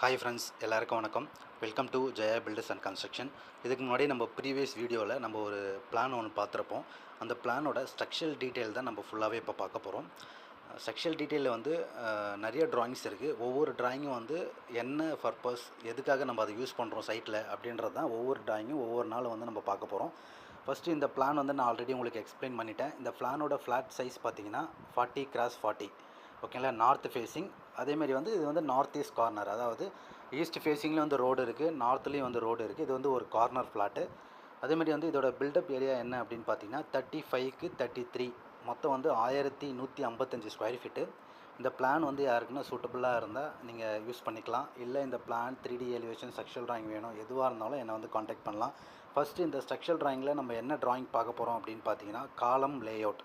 Hi friends எல்லாருக்கும் வணக்கம். Welcome to Jaya builders and construction இதுக்கு முன்னாடி நம்ம ப்ரீவியஸ் வீடியோவில் நம்ம ஒரு பிளான் ஒன்று பார்த்துருப்போம். அந்த பிளானோட ஸ்ட்ரக்சரல் டீட்டெயில் தான் நம்ம ஃபுல்லாகவே இப்போ பார்க்க போகிறோம் ஸ்ட்ரக்சரல் டீட்டெயிலில் வந்து நிறைய ட்ராயிங்ஸ் இருக்குது ஒவ்வொரு ட்ராயிங்கும் வந்து என்ன பர்பஸ் எதுக்காக நம்ம அதை யூஸ் பண்ணுறோம் சைட்டில் அப்படின்றது தான் ஒவ்வொரு ட்ராயிங்கும் ஒவ்வொரு நாளும் வந்து நம்ம பார்க்க போகிறோம் ஃபஸ்ட்டு இந்த பிளான் வந்து நான் ஆல்ரெடி உங்களுக்கு எக்ஸ்பிளைன் பண்ணிட்டேன். இந்த பிளானோட ஃப்ளாட் சைஸ் பார்த்தீங்கன்னா ஃபார்ட்டி கிராஸ் ஃபார்ட்டி ஓகேங்களா? நார்த் ஃபேஸிங் அதேமாரி வந்து இது வந்து நார்த் ஈஸ்ட் கார்னர் அதாவது ஈஸ்ட் ஃபேஸிங்லேயும் வந்து ரோடு இருக்குது நார்த்லேயும் வந்து ரோடு இருக்குது இது வந்து ஒரு கார்னர் ஃப்ளாட்டு அதேமாரி வந்து இதோட பில்டப் ஏரியா என்ன அப்படின்னு பார்த்தீங்கன்னா தேர்ட்டி ஃபைவ்க்கு தேர்ட்டி த்ரீ மொத்தம் வந்து ஆயிரத்தி நூற்றி ஐம்பத்தஞ்சு ஸ்கொயர் ஃபீட்டு இந்த பிளான் வந்து யாருக்குன்னா சூட்டபுளாக இருந்தால் நீங்கள் யூஸ் பண்ணிக்கலாம். இல்லை இந்த plan three D elevation structural drawing வேணும். எதுவாக இருந்தாலும் என்னை வந்து காண்டாக்ட் பண்ணலாம். ஃபஸ்ட்டு இந்த ஸ்ட்ரக்சரல் ட்ராயிங்கில் நம்ம என்ன ட்ராயிங் பார்க்க போகிறோம் அப்படின்னு பார்த்தீங்கன்னா காலம் லேஅவுட்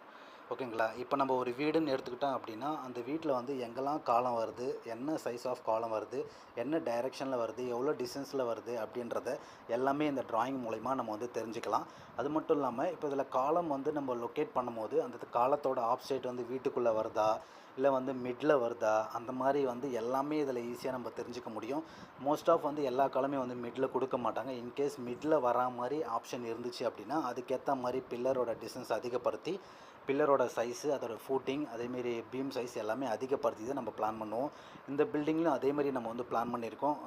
ஓகேங்களா? இப்போ நம்ம ஒரு வீடுன்னு எடுத்துக்கிட்டோம் அப்படின்னா அந்த வீட்டில் வந்து எங்கெல்லாம் காலம் வருது என்ன சைஸ் ஆஃப் காலம் வருது என்ன டைரெக்ஷனில் வருது எவ்வளோ டிஸ்டன்ஸில் வருது அப்படின்றத எல்லாமே இந்த ட்ராயிங் மூலிமா நம்ம வந்து தெரிஞ்சுக்கலாம். அது மட்டும் இல்லாமல் இப்போ இதில் காலம் வந்து நம்ம லொக்கேட் பண்ணும்போது அந்த காலத்தோட ஆப்சைட் வந்து வீட்டுக்குள்ளே வருதா இல்லை வந்து மிடில் வருதா? அந்த மாதிரி வந்து எல்லாமே இதில் ஈஸியாக நம்ம தெரிஞ்சுக்க முடியும். மோஸ்ட் ஆஃப் வந்து எல்லா காலமே வந்து மிடில் கொடுக்க மாட்டாங்க. இன்கேஸ் மிடில் வரா மாதிரி ஆப்ஷன் இருந்துச்சு அப்படின்னா அதுக்கேற்ற மாதிரி பில்லரோட டிஸ்டன்ஸ் அதிகப்படுத்தி பில்லரோட சைஸு அதோடய ஃபூட்டிங் அதேமாரி பீம் சைஸ் எல்லாமே அதிகப்படுத்தி தான் நம்ம பிளான் பண்ணுவோம். இந்த பில்டிங்லையும் அதேமாரி நம்ம வந்து பிளான் பண்ணியிருக்கோம்.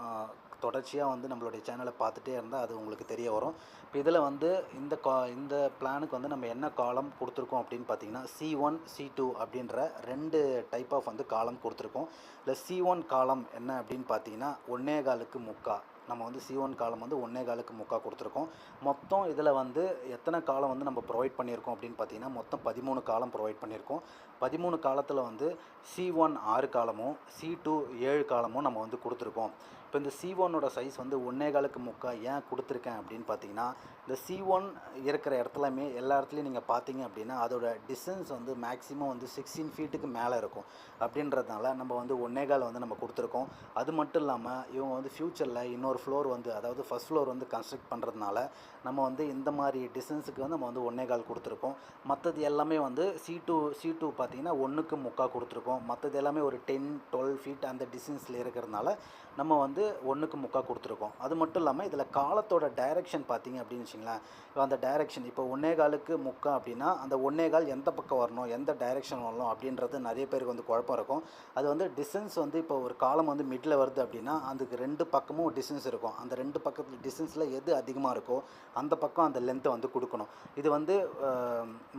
தொடர்ச்சியாக வந்து நம்மளுடைய சேனலை பார்த்துட்டே இருந்தால் அது உங்களுக்கு தெரிய வரும். இப்போ இதில் வந்து இந்த கா இந்த பிளானுக்கு வந்து நம்ம என்ன காலம் கொடுத்துருக்கோம் அப்படின்னு பார்த்தீங்கன்னா சி ஒன் சி டூ அப்படின்ற ரெண்டு டைப் ஆஃப் வந்து காலம் கொடுத்துருக்கோம். இல்லை சி ஒன் காலம் என்ன அப்படின்னு பார்த்தீங்கன்னா ஒன்னே காலுக்கு முக்கா. நம்ம வந்து சி ஒன் காலம் வந்து ஒன்னே காலுக்கு முக்கா கொடுத்துருக்கோம். மொத்தம் இதில் வந்து எத்தனை காலம் வந்து நம்ம ப்ரொவைட் பண்ணியிருக்கோம் அப்படின்னு பார்த்தீங்கன்னா மொத்தம் பதிமூணு காலம் ப்ரொவைட் பண்ணியிருக்கோம். பதிமூணு காலத்தில் வந்து சி ஒன் ஆறு காலமும் சி டூ ஏழு காலமும் நம்ம வந்து கொடுத்துருக்கோம். இப்போ இந்த சி ஒன்னோட சைஸ் வந்து ஒன்னே காலுக்கு முக்கா ஏன் கொடுத்துருக்கேன் அப்படின்னு பார்த்தீங்கன்னா இந்த சி ஒன் இருக்கிற இடத்துலையுமே எல்லா இடத்துலையும் நீங்கள் பார்த்தீங்க அப்படின்னா அதோட டிஸ்டன்ஸ் வந்து மேக்ஸிமம் வந்து சிக்ஸ்டீன் ஃபீட்டுக்கு மேலே இருக்கும். அப்படின்றதுனால நம்ம வந்து ஒன்னே கால் வந்து நம்ம கொடுத்துருக்கோம். அது மட்டும் இல்லாமல் இவங்க வந்து ஃப்யூச்சரில் இன்னொரு ஃப்ளோர் வந்து அதாவது ஃபஸ்ட் ஃப்ளோர் வந்து கன்ஸ்ட்ரக்ட் பண்ணுறதுனால நம்ம வந்து இந்த மாதிரி டிஸ்டன்ஸுக்கு வந்து நம்ம வந்து ஒன்னே கால் கொடுத்துருக்கோம். மற்றது எல்லாமே வந்து சி டூ சி டூ பார்த்தீங்கன்னா ஒன்றுக்கு முக்கா கொடுத்துருக்கோம். மற்றது எல்லாமே ஒரு டென் டுவெல் ஃபீட் அந்த டிஸ்டன்ஸில் இருக்கிறதுனால நம்ம வந்து ஒன்றுக்கு முக்கா கொடுத்துருக்கோம். அது மட்டும் இல்லாமல் இதில் காலத்தோட டைரக்ஷன் பார்த்தீங்க அப்படின்னு வச்சிங்களேன் இப்போ அந்த டைரக்ஷன் இப்போ ஒன்னே காலுக்கு முக்கா அப்படின்னா அந்த ஒன்னே கால் எந்த பக்கம் வரணும் எந்த டைரெக்ஷன் வரணும் அப்படின்றது நிறைய பேருக்கு வந்து குழப்பம் இருக்கும். அது வந்து டிஸ்டன்ஸ் வந்து இப்போ ஒரு காலம் வந்து மிடில் வருது அப்படின்னா அதுக்கு ரெண்டு பக்கமும் டிஸ்டன்ஸ் இருக்கும். அந்த ரெண்டு பக்கத்தில் டிஸ்டன்ஸில் எது அதிகமாக இருக்கோ அந்த பக்கம் அந்த லென்த்தை வந்து கொடுக்கணும். இது வந்து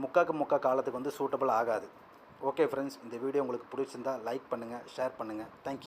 முக்காக்கு முக்கா காலத்துக்கு வந்து சூட்டபிள் ஆகாது. ஓகே ஃப்ரெண்ட்ஸ் இந்த வீடியோ உங்களுக்கு பிடிச்சிருந்தா லைக் பண்ணுங்கள் ஷேர் பண்ணுங்கள் தேங்க்யூ